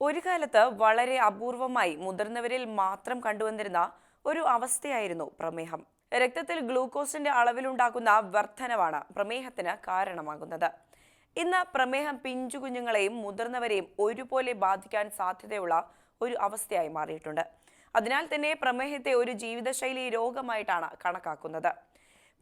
ഒരു കാലത്ത് വളരെ അപൂർവമായി മുതിർന്നവരിൽ മാത്രം കണ്ടുവന്നിരുന്ന ഒരു അവസ്ഥയായിരുന്നു പ്രമേഹം. രക്തത്തിൽ ഗ്ലൂക്കോസിന്റെ അളവിലുണ്ടാക്കുന്ന വർധനവാണ് പ്രമേഹത്തിന് കാരണമാകുന്നത്. ഇന്ന് പ്രമേഹം പിഞ്ചു കുഞ്ഞുങ്ങളെയും മുതിർന്നവരെയും ഒരുപോലെ ബാധിക്കാൻ സാധ്യതയുള്ള ഒരു അവസ്ഥയായി മാറിയിട്ടുണ്ട്. അതിനാൽ തന്നെ പ്രമേഹത്തെ ഒരു ജീവിതശൈലി രോഗമായിട്ടാണ് കണക്കാക്കുന്നത്.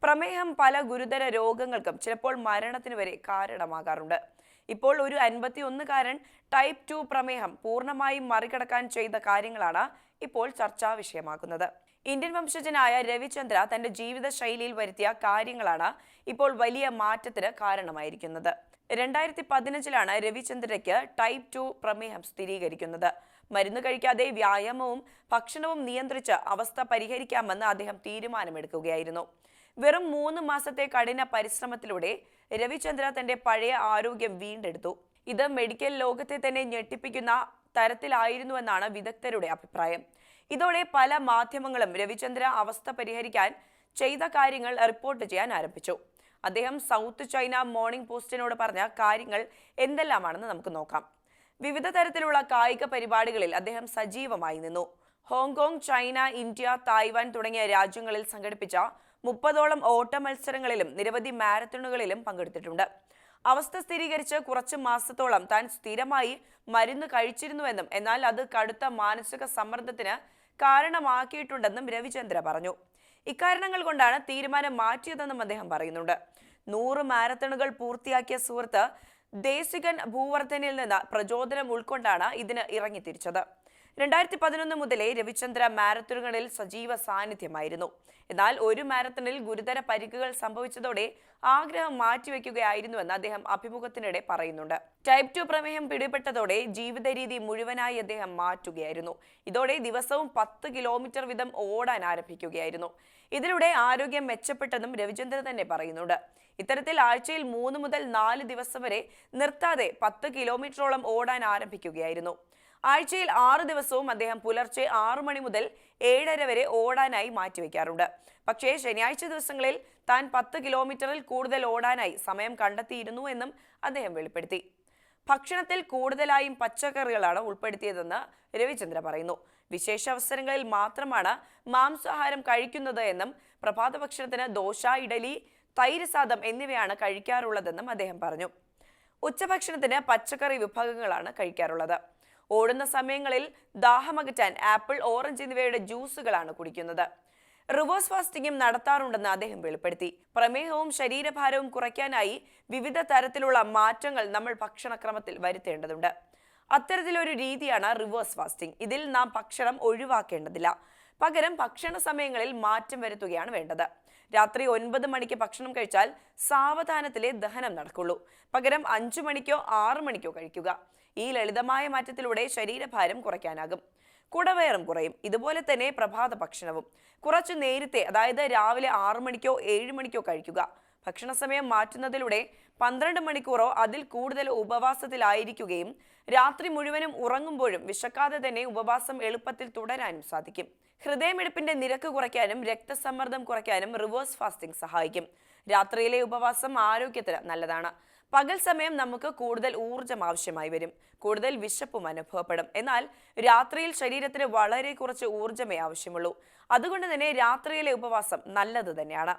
പ്രമേഹം പല ഗുരുതര രോഗങ്ങൾക്കും ചിലപ്പോൾ മരണത്തിന് വരെ കാരണമാകാറുണ്ട്. ഇപ്പോൾ ഒരു അൻപത്തി ഒന്നുകാരൻ ടൈപ്പ് ടു പ്രമേഹം പൂർണമായും മറികടക്കാൻ ചെയ്ത കാര്യങ്ങളാണ് ഇപ്പോൾ ചർച്ചാ വിഷയമാക്കുന്നത്. ഇന്ത്യൻ വംശജനായ രവിചന്ദ്ര തന്റെ ജീവിത ശൈലിയിൽ വരുത്തിയ കാര്യങ്ങളാണ് ഇപ്പോൾ വലിയ മാറ്റത്തിന് കാരണമായിരിക്കുന്നത്. രണ്ടായിരത്തി പതിനഞ്ചിലാണ് രവിചന്ദ്രയ്ക്ക് ടൈപ്പ് ടു പ്രമേഹം സ്ഥിരീകരിക്കുന്നത്. മരുന്ന് കഴിക്കാതെ വ്യായാമവും ഭക്ഷണവും നിയന്ത്രിച്ച് അവസ്ഥ പരിഹരിക്കാമെന്ന് അദ്ദേഹം തീരുമാനമെടുക്കുകയായിരുന്നു. വെറും മൂന്ന് മാസത്തെ കഠിന പരിശ്രമത്തിലൂടെ രവിചന്ദ്ര തന്റെ പഴയ ആരോഗ്യം വീണ്ടെടുത്തു. ഇത് മെഡിക്കൽ ലോകത്തെ തന്നെ ഞെട്ടിപ്പിക്കുന്ന തരത്തിലായിരുന്നുവെന്നാണ് വിദഗ്ധരുടെ അഭിപ്രായം. ഇതോടെ പല മാധ്യമങ്ങളും രവിചന്ദ്ര അവസ്ഥ പരിഹരിക്കാൻ ചെയ്ത കാര്യങ്ങൾ റിപ്പോർട്ട് ചെയ്യാൻ ആരംഭിച്ചു. അദ്ദേഹം സൗത്ത് ചൈന മോർണിംഗ് പോസ്റ്റിനോട് പറഞ്ഞ കാര്യങ്ങൾ എന്തെല്ലാമാണെന്ന് നമുക്ക് നോക്കാം. വിവിധ തരത്തിലുള്ള കായിക പരിപാടികളിൽ അദ്ദേഹം സജീവമായി നിന്നു. ഹോങ്കോങ് ചൈന ഇന്ത്യ തായ്വാൻ തുടങ്ങിയ രാജ്യങ്ങളിൽ സംഘടിപ്പിച്ച മുപ്പതോളം ഓട്ട മത്സരങ്ങളിലും നിരവധി മാരത്തണുകളിലും പങ്കെടുത്തിട്ടുണ്ട്. അവസ്ഥ സ്ഥിരീകരിച്ച് കുറച്ച് മാസത്തോളം താൻ സ്ഥിരമായി മരുന്ന് കഴിച്ചിരുന്നുവെന്നും എന്നാൽ അത് കടുത്ത മാനസിക സമ്മർദ്ദത്തിന് കാരണമാക്കിയിട്ടുണ്ടെന്നും രവിചന്ദ്ര പറഞ്ഞു. ഇക്കാരണങ്ങൾ കൊണ്ടാണ് തീരുമാനം മാറ്റിയതെന്നും അദ്ദേഹം പറയുന്നുണ്ട്. നൂറ് മാരത്തണുകൾ പൂർത്തിയാക്കിയ സുഹൃത്ത് ദേശികൻ ഭൂവർദ്ധനിൽ നിന്ന് പ്രചോദനം ഉൾക്കൊണ്ടാണ് ഇതിന് ഇറങ്ങിത്തിരിച്ചത്. രണ്ടായിരത്തി പതിനൊന്ന് മുതലേ രവിചന്ദ്ര മാരത്തണുകളിൽ സജീവ സാന്നിധ്യമായിരുന്നു. എന്നാൽ ഒരു മാരത്തണിൽ ഗുരുതര പരിക്കുകൾ സംഭവിച്ചതോടെ ആഗ്രഹം മാറ്റിവെക്കുകയായിരുന്നുവെന്ന് അദ്ദേഹം അഭിമുഖത്തിനിടെ പറയുന്നുണ്ട്. ടൈപ്പ് ടു പ്രമേഹം പിടിപെട്ടതോടെ ജീവിത രീതി മുഴുവനായി അദ്ദേഹം മാറ്റുകയായിരുന്നു. ഇതോടെ ദിവസവും പത്ത് കിലോമീറ്റർ വീതം ഓടാൻ ആരംഭിക്കുകയായിരുന്നു. ഇതിലൂടെ ആരോഗ്യം മെച്ചപ്പെട്ടെന്നും രവിചന്ദ്രൻ തന്നെ പറയുന്നുണ്ട്. ഇത്തരത്തിൽ ആഴ്ചയിൽ മൂന്ന് മുതൽ നാല് ദിവസം വരെ നിർത്താതെ പത്ത് കിലോമീറ്ററോളം ഓടാൻ ആരംഭിക്കുകയായിരുന്നു. ആഴ്ചയിൽ ആറ് ദിവസവും അദ്ദേഹം പുലർച്ചെ ആറു മണി മുതൽ ഏഴര വരെ ഓടാനായി മാറ്റിവെക്കാറുണ്ട്. പക്ഷേ ശനിയാഴ്ച ദിവസങ്ങളിൽ താൻ പത്ത് കിലോമീറ്ററിൽ കൂടുതൽ ഓടാനായി സമയം കണ്ടെത്തിയിരുന്നു എന്നും അദ്ദേഹം വെളിപ്പെടുത്തി. ഭക്ഷണത്തിൽ കൂടുതലായും പച്ചക്കറികളാണ് ഉൾപ്പെടുത്തിയതെന്ന് രവിചന്ദ്ര പറയുന്നു. വിശേഷ അവസരങ്ങളിൽ മാത്രമാണ് മാംസാഹാരം കഴിക്കുന്നത് എന്നും പ്രഭാത ഭക്ഷണത്തിന് ദോശ ഇഡലി തൈര് സാദം എന്നിവയാണ് കഴിക്കാറുള്ളതെന്നും അദ്ദേഹം പറഞ്ഞു. ഉച്ചഭക്ഷണത്തിന് പച്ചക്കറി വിഭാഗങ്ങളാണ് കഴിക്കാറുള്ളത്. ഓടുന്ന സമയങ്ങളിൽ ദാഹമകറ്റാൻ ആപ്പിൾ ഓറഞ്ച് എന്നിവയുടെ ജ്യൂസുകളാണ് കുടിക്കുന്നത്. റിവേഴ്സ് ഫാസ്റ്റിംഗും നടത്താറുണ്ടെന്ന് അദ്ദേഹം വെളിപ്പെടുത്തി. പ്രമേഹവും ശരീരഭാരവും കുറയ്ക്കാനായി വിവിധ തരത്തിലുള്ള മാറ്റങ്ങൾ നമ്മൾ ഭക്ഷണക്രമത്തിൽ വരുത്തേണ്ടതുണ്ട്. അത്തരത്തിലൊരു രീതിയാണ് റിവേഴ്സ് ഫാസ്റ്റിംഗ്. ഇതിൽ നാം ഭക്ഷണം ഒഴിവാക്കേണ്ടതില്ല. പകരം ഭക്ഷണ സമയങ്ങളിൽ മാറ്റം വരുത്തുകയാണ് വേണ്ടത്. രാത്രി ഒൻപത് മണിക്ക് ഭക്ഷണം കഴിച്ചാൽ സാവധാനത്തിലെ ദഹനം നടക്കുള്ളൂ. പകരം അഞ്ചു മണിക്കോ ആറു മണിക്കോ കഴിക്കുക. ഈ ലളിതമായ മാറ്റത്തിലൂടെ ശരീരഭാരം കുറയ്ക്കാനാകും. കുടവയറും കുറയും. ഇതുപോലെ തന്നെ പ്രഭാത ഭക്ഷണവും. കുറച്ച് നേരത്തെ അതായത് രാവിലെ ആറു മണിക്കോ ഏഴ് മണിക്കോ കഴിക്കുക. ഭക്ഷണ സമയം മാറ്റുന്നതിലൂടെ പന്ത്രണ്ട് മണിക്കൂറോ അതിൽ കൂടുതൽ ഉപവാസത്തിലായിരിക്കുകയും രാത്രി മുഴുവനും ഉറങ്ങുമ്പോഴും വിശക്കാതെ തന്നെ ഉപവാസം എളുപ്പത്തിൽ തുടരാനും സാധിക്കും. ഹൃദയമിടിപ്പിന്റെ നിരക്ക് കുറയ്ക്കാനും രക്തസമ്മർദ്ദം കുറയ്ക്കാനും റിവേഴ്സ് ഫാസ്റ്റിംഗ് സഹായിക്കും. രാത്രിയിലെ ഉപവാസം ആരോഗ്യത്തിന് നല്ലതാണ്. പകൽ സമയം നമുക്ക് കൂടുതൽ ഊർജം ആവശ്യമായി വരും. കൂടുതൽ വിശപ്പും അനുഭവപ്പെടും. എന്നാൽ രാത്രിയിൽ ശരീരത്തിന് വളരെ കുറച്ച് ഊർജമേ ആവശ്യമുള്ളൂ. അതുകൊണ്ട് തന്നെ രാത്രിയിലെ ഉപവാസം നല്ലത് തന്നെയാണ്.